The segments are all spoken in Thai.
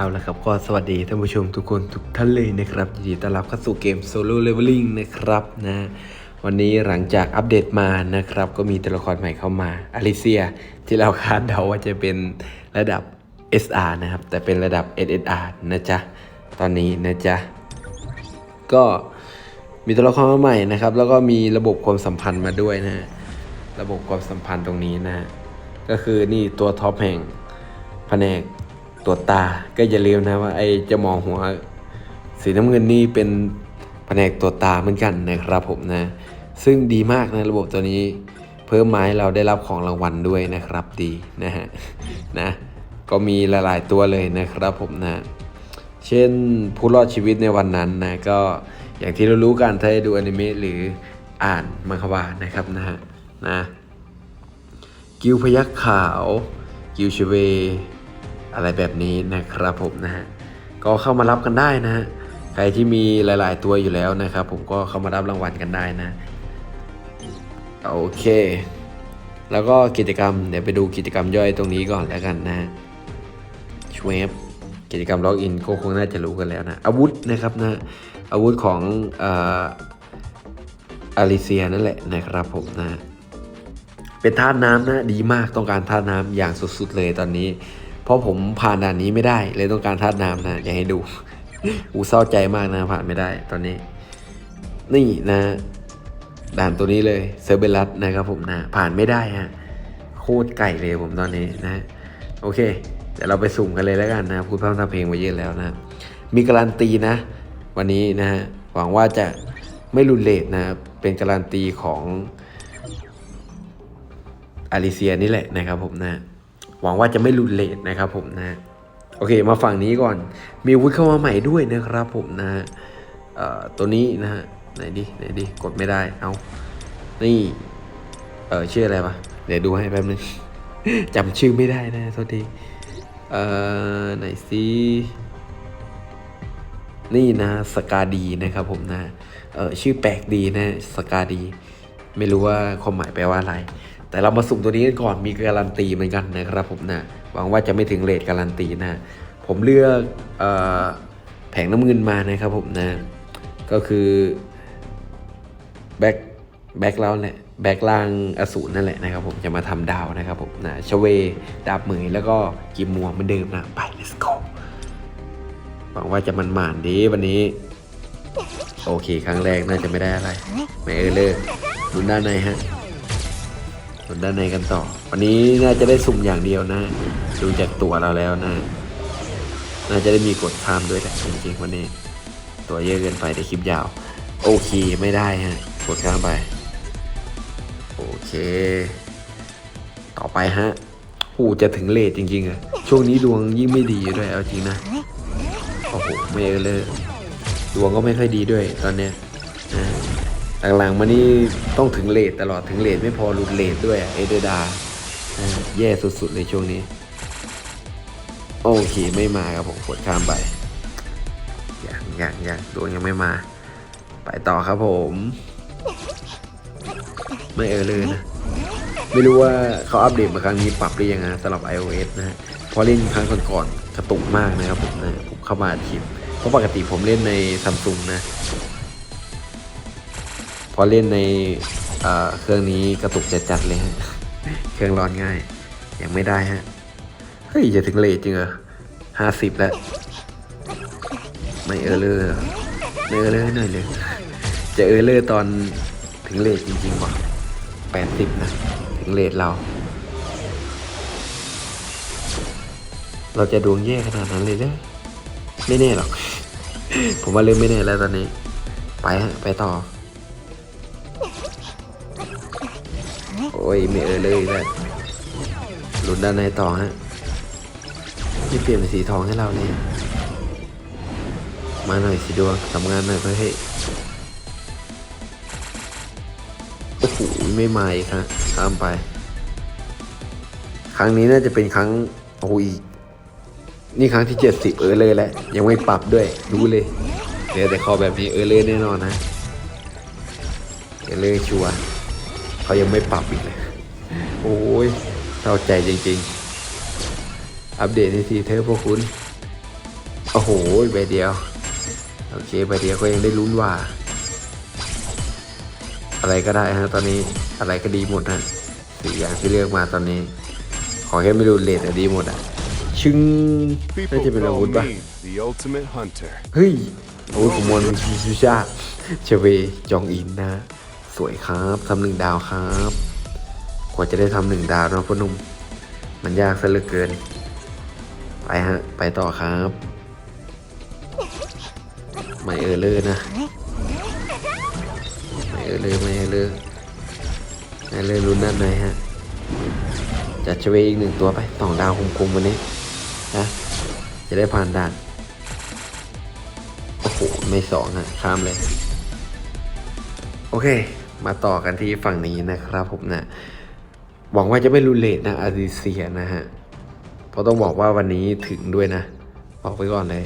เอาละครับก็สวัสดีท่านผู้ชมทุกคนทุกท่านเลยนะครับยินดีต้อนรับเข้าสู่เกม Solo Leveling นะครับนะวันนี้หลังจากอัปเดตมานะครับ ก็มีตัวละครใหม่เข้ามาอลิเซีย ที่เราคาดเดาว่าจะเป็นระดับ SR นะครับ แต่เป็นระดับ SSR นะจ๊ะ ตอนนี้นะจ๊ะ ก็มีตัวละครมาใหม่นะครับ แล้วก็มีระบบความสัมพันธ์มาด้วยนะระบบความสัมพันธ์ตรงนี้นะ ก็คือนี่ตัวท็อปแห่งแผนก ตัวจตาก็อย่าลืมนะว่าไอ้จะมองหัวสีน้ำเงินนี่เป็นแผนกตัวจตาเหมือนกันนะครับผมนะ ซึ่งดีมากนะระบบตัวนี้ เพิ่มมาให้เราได้รับของรางวัลด้วยนะครับดีนะฮะนะก็มีหลายๆตัวเลยนะครับผมนะ เช่นผู้รอดชีวิตในวันนั้นนะก็อย่างที่เรารู้กันถ้าด้ดูอนิเมะหรืออ่านมังควานะครับนะฮะนะกิวพยักขาว กิวชเว อะไรแบบนี้นะครับผมนะฮะก็เข้ามารับกันได้นะฮะใครที่มีหลาย ๆ ตัวอยู่แล้วนะครับ ผมก็เข้ามารับรางวัลกันได้นะโอเค แล้วก็กิจกรรมเดี๋ยวไปดูกิจกรรมย่อยตรงนี้ก่อนแล้วกันนะชเวฟกิจกรรมล็อกอินก็คงน่าจะรู้กันแล้วนะ อาวุธนะครับนะอาวุธของอาริเซียนั่นแหละนะครับผมนะเป็นธาน้ำนะดีมากต้องการธาน้ำอย่างสุด ๆ เลยตอนนี้ เพราะผมผ่านด่านนี้ไม่ได้ เลยต้องการธาตุน้ำนะ อยากให้ดู อูเศร้าใจมากนะ ผ่านไม่ได้ ตอนนี้ นี่นะ ด่านตัวนี้เลยเซอร์เบลัสนะครับผมนะ ผ่านไม่ได้ฮะโคตรไก่เลยผมตอนนี้นะ โอเคเดี๋ยวเราไปสุ่มกันเลยแล้วกันนะพูดพร่ำทำเพลงมาเยอะแล้วนะ มีการันตีนะ วันนี้นะฮะหวังว่าจะไม่รุนเลทนะเป็นการันตีของอาริเซียนี่แหละนะครับผมนะ หวังว่าจะไม่รุนเลทนะครับผมนะโอเคมาฝั่งนี้ก่อน มีวุธเข้ามาใหม่ด้วยนะครับผมนะตัวนี้นะฮะไหนดิไหนดิกดไม่ได้เอานี่เออชื่ออะไรปะเดี๋ยวดูให้แป๊บนึงจำชื่อไม่ได้นะโทษทีเอ่อไหนสินี่นะสกาดีนะครับผมนะเออชื่อแปลกดีนะสกาดี ไม่รู้ว่าความหมายแปลว่าอะไร แต่เรามาสุ่มตัวนี้กันก่อนมีการันตีเหมือนกันนะครับผมนะหวังว่าจะไม่ถึงเลทการันตีนะ ผมเลือกออแผงน้ำเงินมานะครับผมนะ ก็คือแบ็คแบ็คแล้วแหละแบ็คล่างอสูรนั่นแหละนะครับผมจะมาทำดาวนะครับผมนะชเวดาบเหมยแล้วก็กิมมัวเหมือนเดิมนะไป let's go หวังว่าจะมันหมานดีวันนี้ โอเค ครั้งแรกน่าจะไม่ได้อะไรไม่เออเลยดูด้านในฮะ ดูด้านในกันต่อ วันนี้น่าจะได้สุ่มอย่างเดียวนะ ดูจากตัวเราแล้วนะ น่าจะได้มีกดข้ามด้วยแหละจริงๆวันนี้ ตัวเยอะเกินไปแต่คลิปยาว โอเคไม่ได้ฮะกดข้ามไป โอเค ต่อไปฮะหูจะถึงเลทจริงๆอะช่วงนี้ดวงยิ่งไม่ดีด้วยเอาจริงนะโอ้โหไม่เออเลยดวงก็ไม่ค่อยดีด้วยตอนเนี้ยนะ หลังๆมานี่ต้องถึงเลทตลอดถึงเลทไม่พอหลุดเลทด้วยเอเดดาแย่สุดๆเลยช่วงนี้ โอเคไม่มาครับผมกดข้ามไปอยังยังยังดวยังไม่มา ไปต่อครับผม ไม่เออเลยนะ ไม่รู้ว่าเขาอัปเดตมาครั้งนี้ปรับหรือยังนะสำหรับ iOS นะฮะพอเล่นครั้งก่อนๆกระตุกมากนะครับผมนะผมเข้ามาอัดคลิปเพราะปกติผมเล่นในซัมซุงนะ อเล่นในเเครื่องนี้กระตุกจัดๆเลยฮะ เครื่องร้อนง่าย ยังไม่ได้ฮะ เฮ้ยจะถึงเลทจริงเหรอห้าสิบแล้ว ไม่เออเลยเหรอไม่เออเลยหน่อยเลย จะเออเลยตอนถึงเลทจริงๆว่ะแปดสิบนะ ถึงเลทเรา เราจะดวงแย่ขนาดนั้นเลยเลยไม่แน่หรอก ผมว่าเริ่มไม่แน่แล้วตอนนี้ ไปฮะ ไปต่อ โอ้ยไม่เออเลยเลยลุ้นด้านในต่อฮะนี่เปลี่ยนเป็นสีทองให้เราเลยมาหน่อยสิดวงทำงานหน่อยเพื่อให้โอ้โหไม่มาอีกฮะข้ามไป ครั้งนี้น่าจะเป็นครั้งโอ้ยนี่ครั้งที่เจ็ดสิเออเลยแหละยังไม่ปรับด้วยรู้เลยเดี๋ยวแต่คอแบบนี้เออเลยแน่นอนนะเออเลยชัวร์ เขายังไม่ปรับอีกเลยโอ้ยเศร้าใจจริง ๆ อัปเดตในทีเธอะพวกคุณ โอ้โหใบเดียว โอเคใบเดียวก็ยังได้ลุ้นว่า อะไรก็ได้ฮะตอนนี้อะไรก็ดีหมดฮะสี่อย่างที่เลือกมาตอนนี้ ขอแค่ไม่ดูเลทอะดีหมดอะชึงน่า People จะเป็นอา call วุธปะ me the ultimate hunter. เฮ้ยอาวุธของมอนชิชูชาเชเวจองอินนะ สวยครับทำหนึ่งดาวครับกว่าจะได้ทำหนึ่งดาวนะพ่อหนุ่มมันยากซะเหลือเกิน ไปฮะ ไปต่อครับไม่เออเลยนะไม่เออเลยไม่เออเลยไม่เออเลยรุนด้านในฮะจัดชเวอีกหนึ่งตัวไปสองดาวคุมๆวันนี้นะจะได้ผ่านด่านโอ้โหไม่สองอะข้ามเลย โอเค มาต่อกันที่ฝั่งนี้นะครับผมนะหวังว่าจะไม่รุนเลทนะอาริเซียนะฮะเพราะต้องบอกว่าวันนี้ถึงด้วยนะบอกไปก่อนเลย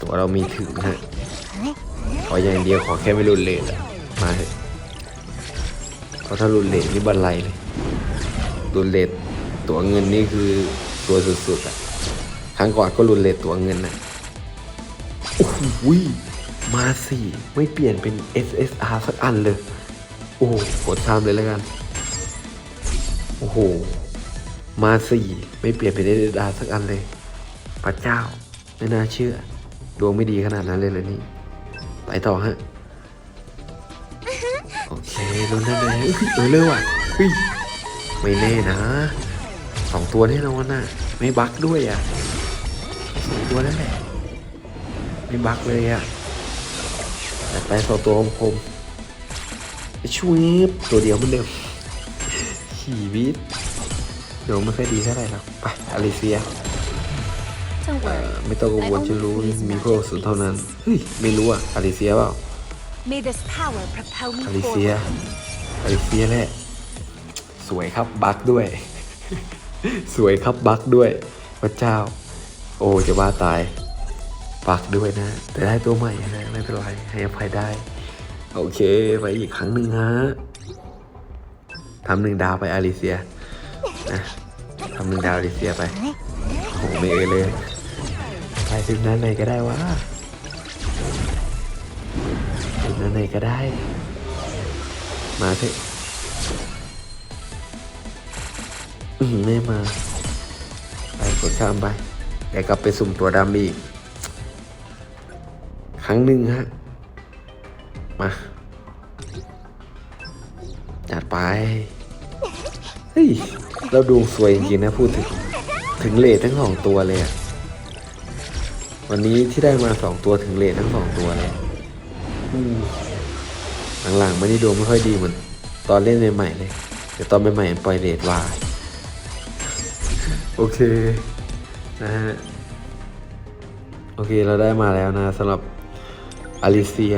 ตัวเรามีถึงฮะขออย่างเดียวขอแค่ไม่รุนเลทมาเถอะเพราะถ้ารุนเลทนี่บันไลเลยรุนเลทตัวเงินนี่คือตัวสุดๆอะครั้งก่อนก็รุนเลทตัวเงินนะโอ้โหยมาสี่ไม่เปลี่ยนเป็น SSR สักอันเลย โอ้โหกดข้ามเลยแล้วกัน โอ้โห มาสี่ไม่เปลี่ยนเป็น SSR สักอันเลยพระเจ้า ไม่น่าเชื่อ ดวงไม่ดีขนาดนั้นเลยเลยนี่ ไปต่อฮะ โอเคลุ้นได้เลยเอ้ยเออเลยว่ะเฮ้ยไม่แน่นะสองตัวแน่นอนน่ะ ไม่บักด้วยอะสองตัวนั่นแหละไม่บักเลยอะแต่ไปสองตัวคม ช่วยตัวเดียวเหมันเดิมชีวิตเดี๋ยวไม่ค่อยดีเท่าไหร่หรอกไปอลิเซีย Don't เอ่อ worry. ไม่ต้องกังวลฉันรู้มีพวกสุดเท่านั้นเฮ้ยไม่รู้อะอลิเซียเปล่า May this power propel อ me ลิเซีย forward. อลิเซียแหละสวยครับบักด้วย สวยครับบักด้วยพระเจ้า โอ้จะว่าตายปักด้วยนะ แต่ได้ตัวใหม่นะไม่เป็นไรให้อภัยได้ โอเค ไปอีกครั้งหนึ่งฮะทำหนึ่งดาวไปอาริเซียนะทำหนึ่งดาวอาริเซียไปโอ้โหไม่เอเลยไปถึงนั้นไหนก็ได้วะถึงนั้นไหนก็ได้ มาเถอะอืมไม่มา ไปกดข้ามไปเดี๋ยวกลับไปสุ่มตัวดำอีก ครั้งหนึ่งฮะ มา จัดไป เฮ้ย เราดวงสวยจริงๆนะพูดถึง ถึงเลททั้งสองตัวเลยอะวันนี้ที่ได้มาสองตัวถึงเลททั้งสองตัวเลยหลังๆไม่ได้ดวงไม่ค่อยดีเหมือนตอนเล่นใหม่ๆเลยแต่ตอนใหม่ๆปล่อยเลทว่า โอเค นะฮะ โอเคเราได้มาแล้วนะสำหรับอลิเซีย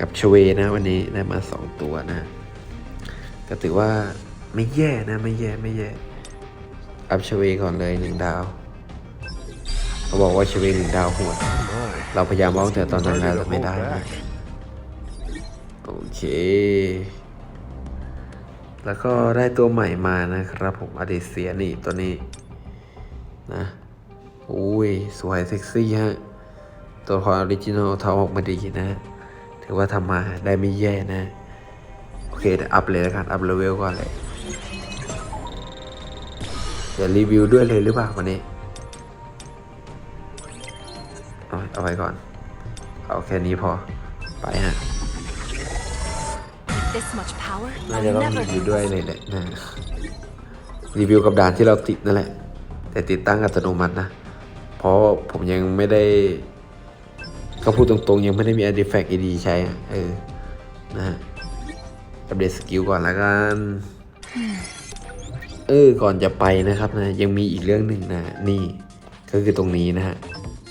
กับชเวนะ วันนี้ได้มาสองตัวนะก็ถือว่าไม่แย่นะ ไม่แย่ไม่แย่อัพชเวก่อนเลยหนึ่งดาวเขาบอกว่าชเวหนึ่งดาวหด My, เราพยายามเอาแต่ตอนนั้น hard แล้วไม่ได้นะโอเค แล้วก็ได้ตัวใหม่มานะครับ ผมอดิเซียนี่ตัวนี้นะอุ้ย สวยเซ็กซี่ฮะ ตัวละคออริจินอลเทำออกมาดีนะ ถือว่าทำมาได้ไม่แย่นะ โอเคเดี๋ยวอัพเลยแล้วกัน อัพเลเวลก่อนเลยเดี๋ยวรีวิวด้วยเลยหรือเปล่าวันนี้ เอาเอาไว้ก่อน เอาแค่นี้พอ ไปฮะ This much power, น่า I'll จะต้อง never รีวิว lose. ด้วยเลยแหละนะรีวิวกับด่านที่เราติดนั่นแหละ แต่ติดตั้งอัตโนมัตินะ เพราะผมยังไม่ได้ ก็พูดตรงๆ ยังไม่ได้มี artifact AD ใช้อะเออ นะฮะ อัปเดตสกิลก่อนละกัน เออ ก่อนจะไปนะครับนะ ยังมีอีกเรื่องหนึ่งนะ นี่ ก็คือตรงนี้นะฮะ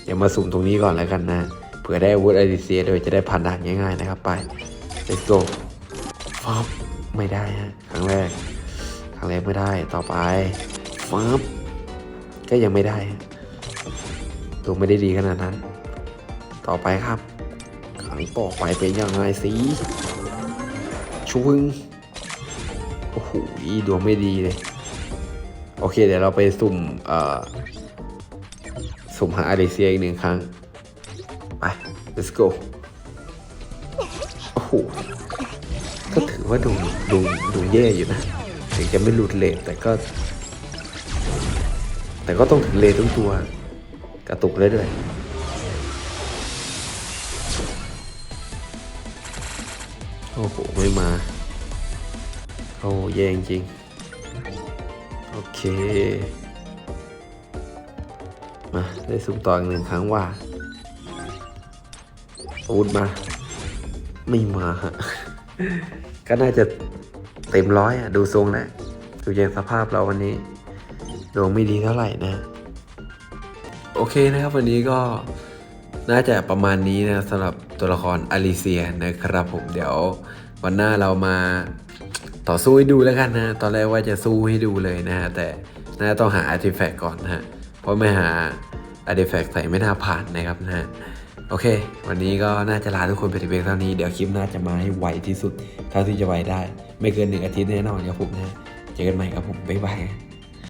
อย่ามาสุ่มตรงนี้ก่อนแล้วกันนะ เผื่อได้อาวุธไอริเซียโดยจะได้ผ่านด่านง่ายๆนะครับไป let's go ฟับไม่ได้ฮะ ครั้งแรก ครั้งแรกไม่ได้ ต่อไปฟับก็ยังไม่ได้ตัวไม่ได้ดีขนาดนั้น ต่อไปครับครั้งต่อไปเป็นยังไงสิชวึงโอ้โหดวงไม่ดีเลย โอเค เดี๋ยวเราไปสุ่มเอ่อสุ่มหาอาริเซียอีกหนึ่งครั้ง ไป let's go โอ้โหก็ถือว่าดูดูดูแย่อยู่นะ ถึงจะไม่หลุดเลทแต่ก็ แต่ก็ต้องถึงเลททุกตัว กระตุกเรื่อยๆ โอ้โห ไม่มาโอ้แย่จริง โอเค มา ได้สุ่มต่ออีกหนึ่งครั้งว่าอาวุธมา ไม่มาฮะก็น่าจะเต็มร้อยอะดูทรงแล้วดูอย่างสภาพเราวันนี้ดวงไม่ดีเท่าไหร่นะ โอเคนะครับ วันนี้ก็น่าจะประมาณนี้นะสำหรับตัวละครอลิเซียนะครับผมเดี๋ยว วันหน้าเรามาต่อสู้ให้ดูแล้วกันนะ ตอนแรกว่าจะสู้ให้ดูเลยนะฮะ แต่น่าต้องหาอาร์ติแฟกต์ก่อนนะฮะ เพราะไม่หาอาร์ติแฟกต์ใส่ไม่น่าผ่านนะครับนะฮะ โอเค วันนี้ก็น่าจะลาทุกคนไปถึงเพียงเท่านี้ เดี๋ยวคลิปน่าจะมาให้ไวที่สุด เท่าที่จะไวได้ ไม่เกินหนึ่งอาทิตย์แน่นอนครับผมนะ เจอกันใหม่ครับผม บ๊ายบาย